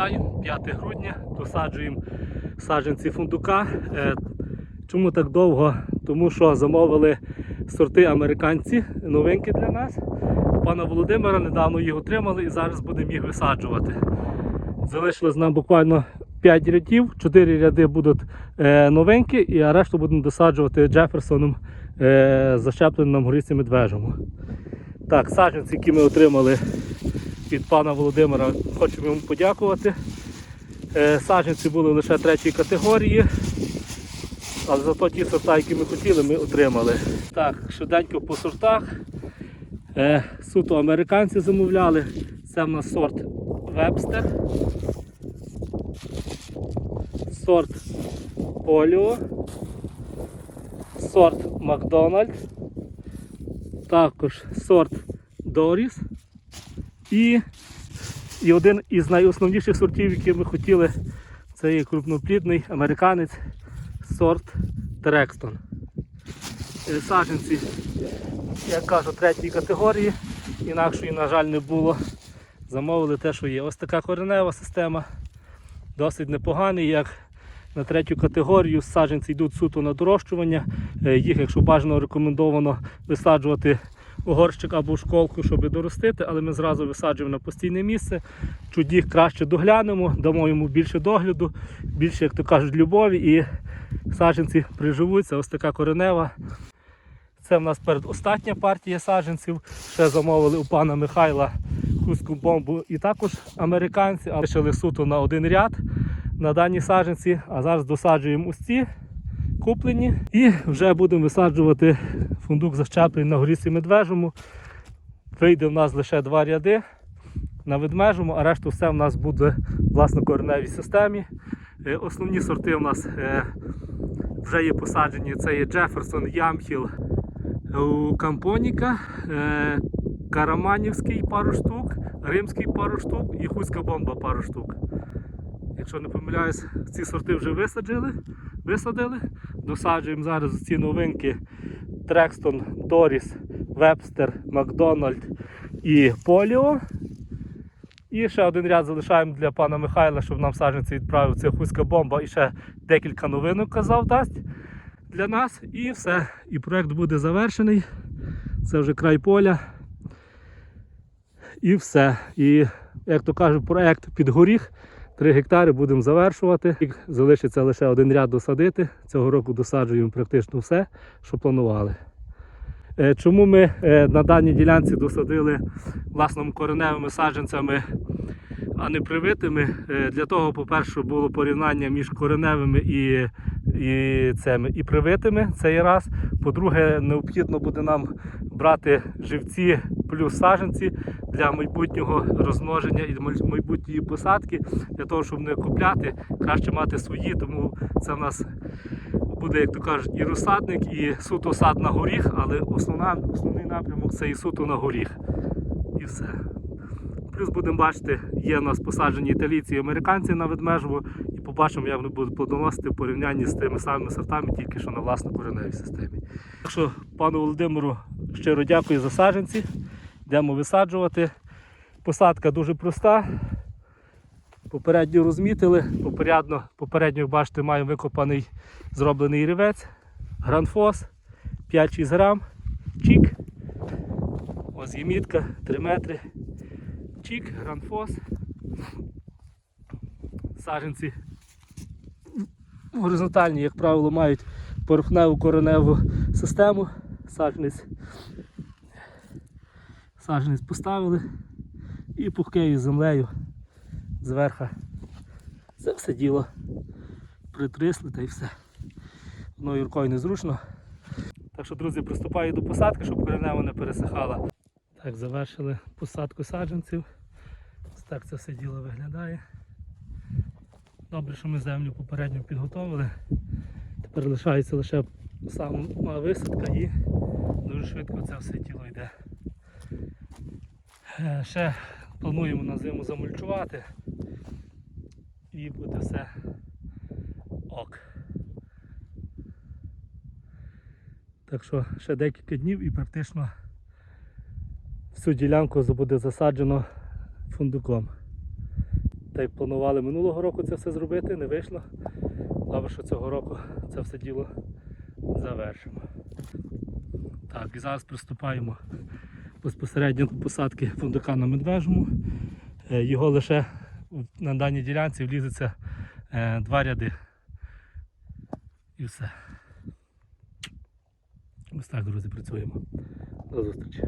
Вітаю, 5 грудня, досаджуємо саджанці фундука. Е, Чому так довго? Тому що замовили сорти американці, новинки для нас. Пана Володимира недавно їх отримали і зараз будемо їх висаджувати. Залишилось нам буквально 5 рядів, 4 ряди будуть е, новинки, а решту будемо досаджувати Джеферсоном, защепленим горісцем медвежому. Так, саджанці, які ми отримали від пана Володимира, хочемо йому подякувати. Е, Саджанці були лише третьої категорії, але зато ті сорта, які ми хотіли, ми отримали. Так, швиденько по сортах. Е, Суто американці замовляли. Це в нас сорт Вебстер, сорт Поліо, сорт Макдональд, також сорт Доріс і, і один із найосновніших сортів, які ми хотіли, це є крупноплідний американець сорт Трекстон. Е, Саджанці, як кажу, третьої категорії, інакшої, на жаль, не було. Замовили те, що є. Ось така коренева система, досить непоганий, як на третю категорію саджанці йдуть суто на дорощування. Е, Їх, якщо бажано, рекомендовано висаджувати у горщик або в школку, щоб доростити, але ми зразу висаджуємо на постійне місце. Їх краще доглянемо, дамо йому більше догляду, більше, як то кажуть, любові і саджанці приживуться. Ось така коренева. Це в нас передостатня партія саджанців. Ще замовили у пана Михайла хустку бомбу і також американці, але лишили суто на один ряд на дані саджанці, а зараз досаджуємо ось ці куплені і вже будемо висаджувати фундук защеплений на горісі медвежому. Вийде в нас лише два ряди на ведмежому, а решту все в нас буде в власно-кореневій системі. Е, Основні сорти у нас е, вже є посаджені. Це є Джеферсон, Ямхіл, Кампоніка, е, Караманівський пару штук, Римський пару штук і Хуська бомба пару штук. Якщо не помиляюсь, ці сорти вже висадили, висадили. Досаджуємо зараз ці новинки Трекстон, Доріс, Вебстер, Макдональд і Поліо. І ще один ряд залишаємо для пана Михайла, щоб нам саджанці відправив. Це хуська бомба і ще декілька новинок казав дасть для нас. І все. І проект буде завершений. Це вже край поля. І все. І як то кажуть, проект під горіх. 3 гектари будемо завершувати. Залишиться лише один ряд досадити. Цього року досаджуємо практично все, що планували. Е, Чому ми е, на даній ділянці досадили власними кореневими саджанцями, а не привитими? Е, Для того, по-перше, було порівняння між кореневими і, і, цими, і привитими. Це є раз. По-друге, необхідно буде нам брати живці плюс саджанці для майбутнього розмноження і майбутньої посадки. Для того, щоб не купляти, краще мати свої, тому це в нас буде, як то кажуть, і розсадник, і суто сад на горіх, але основна, основний напрямок це і суто на горіх. І все. Плюс будемо бачити, є у нас посаджені італійці і американці на ведмежу, і побачимо, як вони будуть плодоносити в порівнянні з тими самими сортами, тільки що на власно кореневій системі. Так що пану Володимиру щиро дякую за саджанці. Йдемо висаджувати. Посадка дуже проста. Попередньо розмітили, попередньо, попередньо, бачите, маємо викопаний зроблений рівець, гранфос, 5-6 грам, чік. Ось є мітка, 3 метри. Чік, гранфос. Саджанці горизонтальні, як правило, мають порохневу кореневу систему. Саджанець, саджанець поставили і пухкею землею зверху. Це все діло притрисли та й все. Одною рукою незручно. Так що, друзі, приступаю до посадки, щоб коренева не пересихала. Так, завершили посадку саджанців. Ось так це все діло виглядає. Добре, що ми землю попередньо підготовили. Тепер лишається лише сама висадка і дуже швидко це все діло йде. Е, Ще плануємо на зиму замульчувати і буде все ок. Так що ще декілька днів і практично всю ділянку буде засаджено фундуком. Та й планували минулого року це все зробити, не вийшло. Добре, що цього року це все діло завершимо. Так, і зараз приступаємо безпосередньо до посадки фундука на медвежому. Е, Його лише на даній ділянці влізеться е, два ряди. І все. Ось так, друзі, працюємо. До зустрічі.